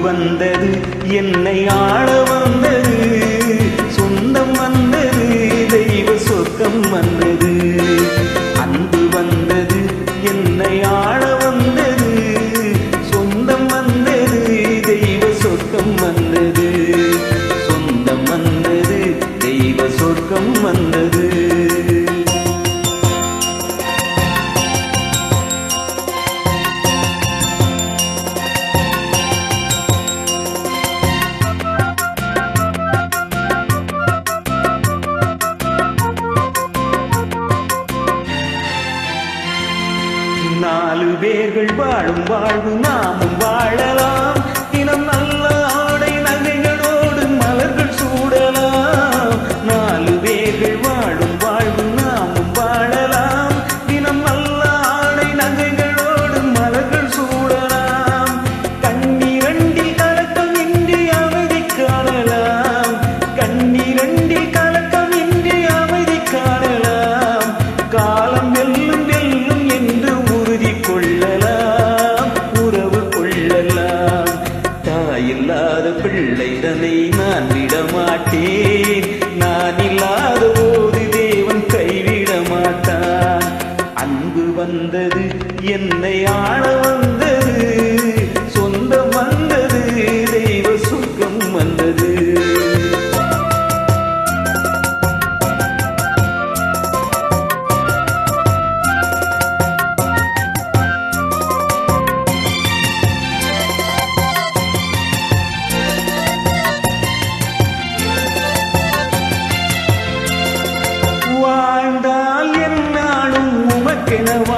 வந்தது. என்னை ஆள வேர்கள் வாழும் வாழ்வு நாமும் வாழ கரத்தை நான் விடமாட்டேன். நான் இல்லாத போது தேவன் கைவிட மாட்டான் அன்பு வந்தது என்னை ஆள வந்த வாழ்க்கினவ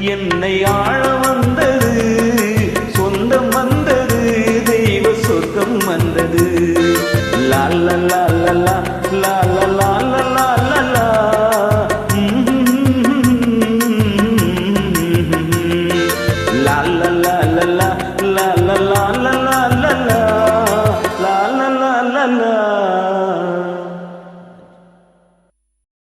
என்னை ஆழ வந்தது சொந்தம் வந்தது தெய்வ சொர்க்கம் வந்தது. லால்ல லால்ல லால்ல